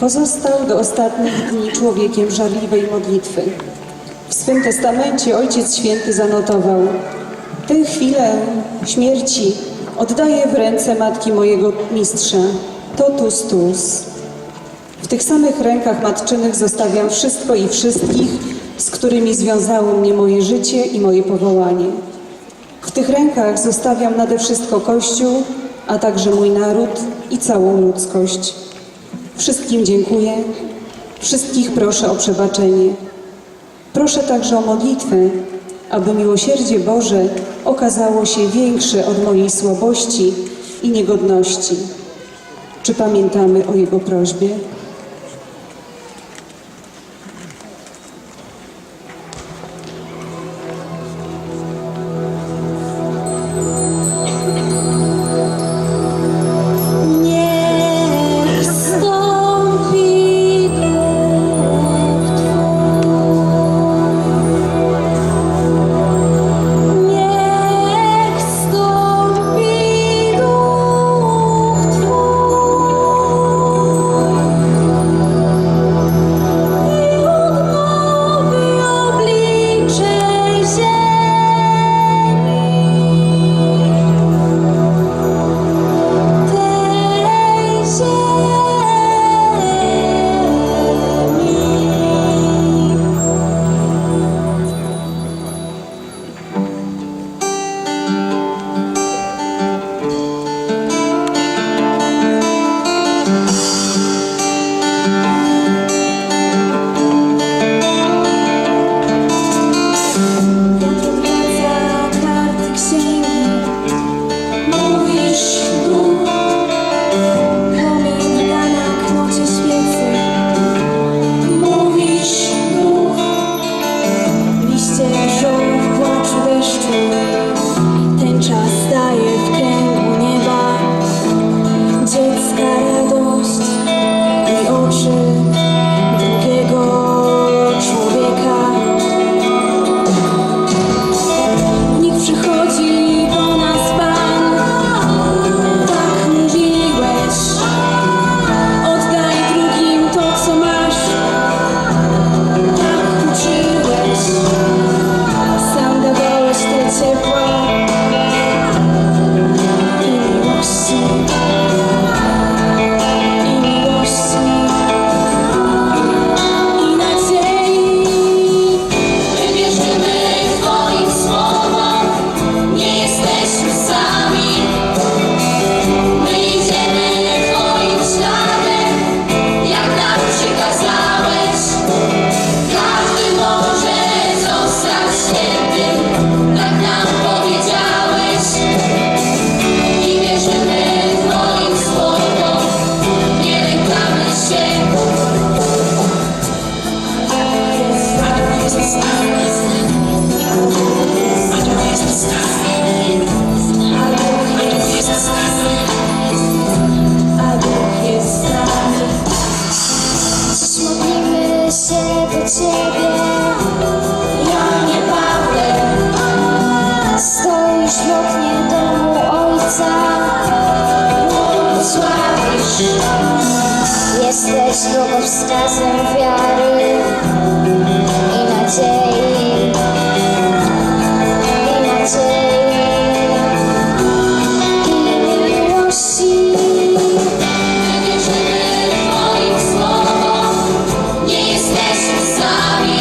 Pozostał do ostatnich dni człowiekiem żarliwej modlitwy. W swym testamencie Ojciec Święty zanotował Tę chwilę śmierci oddaję w ręce Matki mojego Mistrza, totus tus. W tych samych rękach matczynych zostawiam wszystko i wszystkich, z którymi związało mnie moje życie i moje powołanie. W tych rękach zostawiam nade wszystko Kościół, a także mój naród i całą ludzkość. Wszystkim dziękuję, wszystkich proszę o przebaczenie. Proszę także o modlitwę, aby miłosierdzie Boże okazało się większe od mojej słabości i niegodności. Czy pamiętamy o Jego prośbie? Jesteś drogowskazem wiary i nadziei, i nadziei, i miłości. Nie nie jesteśmy sami.